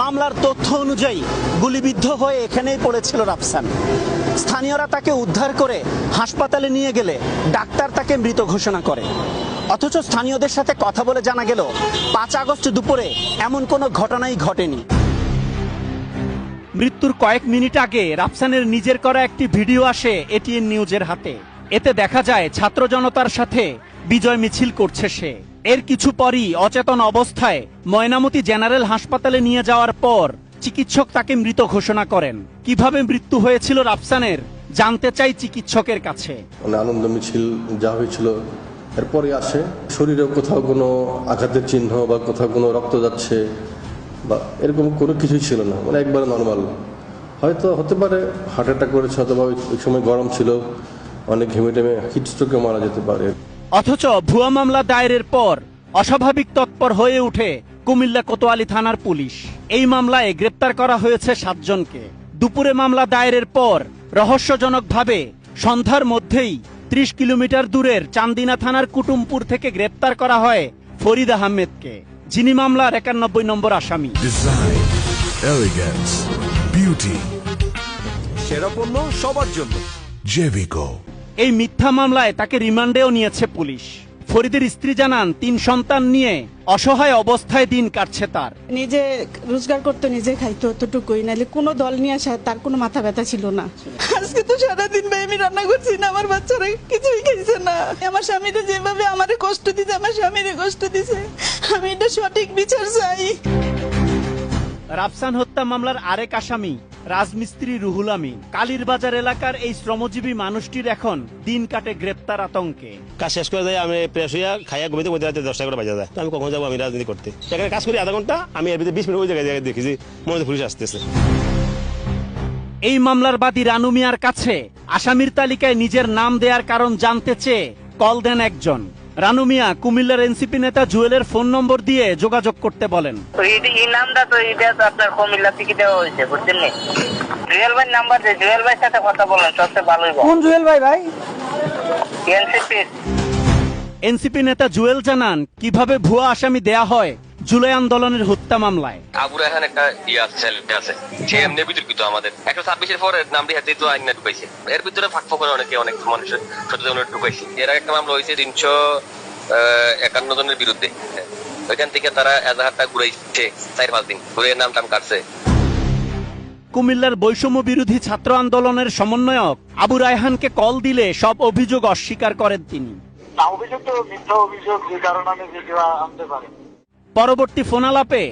মামলার তথ্য অনুযায়ী গুলিবিদ্ধ হয়ে এখানেই পড়েছিল রাফসান। স্থানীয়রা তাকে উদ্ধার করে হাসপাতালে নিয়ে গেলে ডাক্তার তাকে মৃত ঘোষণা করে। অথচ স্থানীয়দের সাথে কথা বলে জানা গেল, পাঁচ আগস্ট দুপুরে এমন কোনো ঘটনাই ঘটেনি। মৃত্যুর কয়েক মিনিট আগে রাফসানের নিজের করা একটি ভিডিও আসে এটিএন নিউজের হাতে। এতে দেখা যায় ছাত্র জনতার সাথে বিজয় মিছিল করছে সে। এর কিছু পরই অচেতন অবস্থায় ময়নামতি জেনারেল হাসপাতালে নিয়ে যাওয়ার পর চিকিৎসক তাকে মৃত ঘোষণা করেন। কীভাবে মৃত্যু হয়েছিল রাফসানের, জানতে চাই চিকিৎসকের কাছে। মানে আনন্দ মিছিল যা হয়েছিল, এরপরে আসে। শরীরে কোথাও কোনো আঘাতের চিহ্ন বা কোথাও কোনো রক্ত যাচ্ছে বা এরকম কোনো কিছুই ছিল না মানে একবারে নর্মাল হয়তো হতে পারে হার্ট অ্যাটাক করেছে, অথবা ওই সময় গরম ছিল, অনেক ঘেমেটেমে হিট স্ট্রোকে মারা যেতে পারে। অথচ ভুয়া মামলা দায়েরের পর অস্বাভাবিক তৎপর হয়ে উঠে কুমিল্লা কোতোয়ালি থানার পুলিশ। এই মামলায় গ্রেপ্তার করা হয়েছে সাতজনকে। দুপুরে মামলা দায়েরের পর রহস্যজনকভাবে সন্ধ্যার মধ্যেই ত্রিশ কিলোমিটার দূরের চান্দিনা থানার কুটুমপুর থেকে গ্রেপ্তার করা হয় ফরিদ আহমেদকে যিনি মামলার একানব্বই নম্বর আসামি। সেরা পণ্য সবার জন্য। Jevico. এই মিথ্যা মামলায় তাকে রিমান্ডেও নিয়েছে পুলিশ। ফরিদের স্ত্রী জানান তিন সন্তান নিয়ে অসহায় অবস্থায় দিন কাটছে তার। নিজে রোজগার করতো নিজে খাইতো অতটুকুই নাহলে কোনো দল নিয়ে আসা তার কোনো মাথা ব্যথা ছিল না। আজকে তো সারাদিন ভাই আমি রান্না করছি না আমার বাচ্চারা কিছুই খাইছে না। আমার স্বামীরা যেভাবে আমারে কষ্ট দিছে আমার স্বামীরে কষ্ট দিছে। আমি এটা সঠিক বিচার চাই। রাফসান হত্যা মামলার আরেক আসামি। রাজমিস্ত্রি রুহুল আমিন। কালীরবাজার এলাকার এই শ্রমজীবী মানুষটির এখন দিন কাটে গ্রেপ্তার আতঙ্কে। কাজ শেষ করে দেয় আমি প্রেস হইয়া খাইয়া ঘুমিতে মধ্যে রাতে দশটা করে বাজে যায়। আমি কখন যাব আমি রাজনীতি করতে। সেখানে কাজ করি আধা ঘণ্টা আমি এর ভিতরে বিশ মিনিট ওই জায়গায় জায়গায় দেখেছি মনে পুলিশ আসতেছে। এই মামলার বাদী রানু মিয়ার কাছে আসামির তালিকায় নিজের নাম দেওয়ার কারণ জানতে চেয়ে কল দেন একজন। রানু মিয়া কুমিল্লার এনসিপি নেতা জুয়েলের ফোন নম্বর দিয়ে যোগাযোগ করতে বলেন। তো এই- নামটা তো এটা তো আপনার কুমিল্লা থেকে দেওয়া হয়েছে বুঝছেন নি? জুয়েল ভাই নাম্বার দিয়ে জুয়েল ভাইয়ের সাথে কথা বলেন সবচেয়ে ভালোই কোন জুয়েল ভাই ভাই? এনসিপি। এনসিপি নেতা জুয়েল জানান কীভাবে ভুয়া আসামি দেয়া হয়? জুলাই আন্দোলনের হত্যা মামলায়। আবু রায়হান একটা ইয়ে আছে ছেলে আছে। সে এমনি বিতর্কিত আমাদের। একশো ছাব্বিশের পরে নামটি হাতে তো আইন ঢুকাইছে। এর ভিতরে ফাঁক করে অনেকে অনেক মানুষের সচেতন ঢুকাইছে। এর একটা মামলা হয়েছে তিনশো একান্ন জনের বিরুদ্ধে। ওইখান থেকে তারা এজাহারটা ঘুরাইছে চার পাঁচ দিন। ঘুরে নাম টাম কাটছে। কুমিল্লার বৈষম্য বিরোধী ছাত্র আন্দোলনের সমন্বয়ক আবু রায়হানকে কল দিলে সব অভিযোগ অস্বীকার করেন তিনি। অভিযোগ তো মিথ্যা অভিযোগ যে কারণে আমি ভিডিও আনতে পারি পরবর্তী ফোনালাপে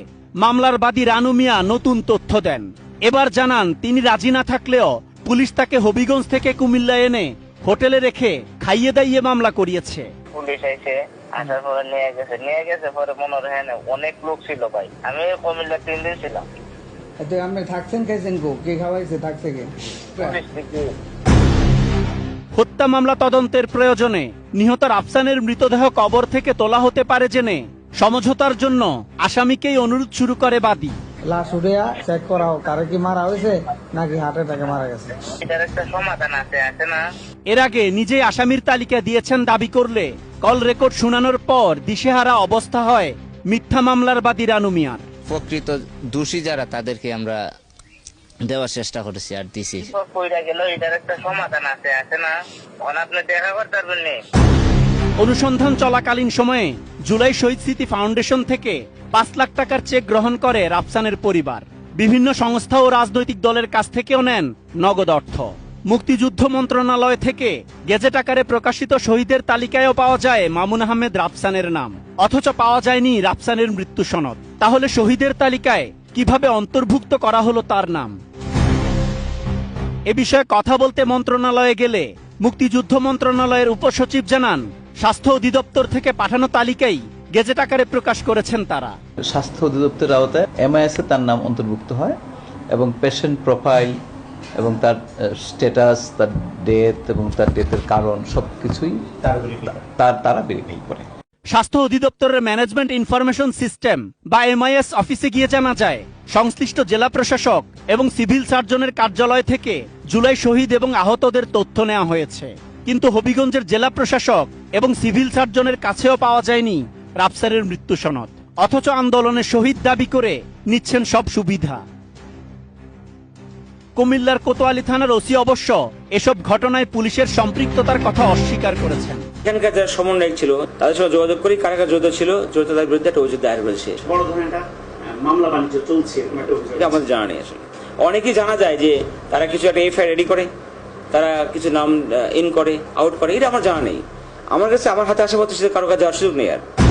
মামলার বাদী রানু মিয়া নতুন তথ্য দেন। এবার জানান তিনি রাজি না থাকলেও পুলিশ তাকে হবিগঞ্জ থেকে কুমিল্লা এনে হোটেলে রেখে খাইয়ে দাইয়ে মামলা করিয়েছে। পুলিশ এসে আসার পরে নিয়ে গেছে। নিয়ে গেছে পরে মনে হয় অনেক লোক ছিল ভাই। আমি কুমিল্লা তিন দিন ছিলাম। আপনি থাকছেন খাইছেন গো কে খাওয়াইছে থাকছে কে? হত্যা মামলা তদন্তের প্রয়োজনে নিহত আফসানের মৃতদেহ কবর থেকে তোলা হতে পারে জেনে সমঝোতার জন্য আসামিকেই অনুরোধ শুরু করে বাদী। লাশ উড়িয়া চেক করা হোক কারও কি মারা হয়েছে নাকি হার্ট অ্যাটাকে মারা গেছে? এটার একটা সমাধান আছে আছে না? এর আগে নিজেই আসামির তালিকা দিয়েছেন দাবি করলে। কল রেকর্ড শোনানোর পর দিশেহারা অবস্থা হয় মিথ্যা মামলার বাদী রানু মিয়ার। প্রকৃত দোষী যারা তাদেরকে আমরা দেওয়ার চেষ্টা করেছি আর দিছি। কইরা গেল এটার একটা সমাধান আছে আছে না? এখন আপনি দেখা করতে পারবেন অনুসন্ধান চলাকালীন সময়ে জুলাই শহীদ স্মৃতি ফাউন্ডেশন থেকে পাঁচ লাখ টাকার চেক গ্রহণ করে রাফসানের পরিবার। বিভিন্ন সংস্থা ও রাজনৈতিক দলের কাছ থেকেও নেন নগদ অর্থ। মুক্তিযুদ্ধ মন্ত্রণালয় থেকে গেজেট আকারে প্রকাশিত শহীদের তালিকায়ও পাওয়া যায় মামুন আহমেদ রাফসানের নাম। অথচ পাওয়া যায়নি রাফসানের মৃত্যু সনদ। তাহলে শহীদের তালিকায় কীভাবে অন্তর্ভুক্ত করা হলো তার নাম? এ বিষয়ে কথা বলতে মন্ত্রণালয়ে গেলে মুক্তিযুদ্ধ মন্ত্রণালয়ের উপসচিব জানান স্বাস্থ্য অধিদপ্তর থেকে পাঠানো তালিকাই গেজেট আকারে প্রকাশ করেছেন তারা। স্বাস্থ্য অধিদপ্তরের আওতায় এমআইএস এ তার নাম অন্তর্ভুক্ত হয় এবং পেশেন্ট প্রোফাইল এবং তার স্ট্যাটাস তার ডেথ এবং তার ডেথের কারণ সবকিছুই তার তারা ভেরিফাই করে স্বাস্থ্য অধিদপ্তরের ম্যানেজমেন্ট ইনফরমেশন সিস্টেম বা এমআইএস অফিসে গিয়ে জানা যায় সংশ্লিষ্ট জেলা প্রশাসক এবং সিভিল সার্জনের কার্যালয় থেকে জুলাই শহীদ এবং আহতদের তথ্য নেওয়া হয়েছে। কিন্তু হবিগঞ্জের জেলা প্রশাসক এবং সিভিল সার্জনের কাছেও পাওয়া যায়নি রাফসারের মৃত্যু সনদ। অথচ আন্দোলনের শহীদ দাবি করে নিচ্ছেন সব সুবিধা। কুমিল্লার কোতোয়ালি থানার ওসি অবশ্য এসব ঘটনায় পুলিশের সম্পৃক্ততার কথা অস্বীকার করেছেন। এখানকার যারা সমন্বয়ক ছিল তাদের সঙ্গে যোগাযোগ করি কারা কারা জড়িত ছিল জড়িত তাদের বিরুদ্ধে একটা অভিযোগ দায়ের করেছে। বড় ধরনের মামলা বাণিজ্য চলছে আমাদের জানা নেই আসলে। অনেকেই জানা যায় যে তারা কিছু একটা এফআইআর রেডি করে তারা কিছু নাম ইন করে আউট করে এটা আমার জানা নেই। আমার কাছে আমার হাতে আসা পত্র কারও কাছে যাওয়ার সুযোগ নেই আর।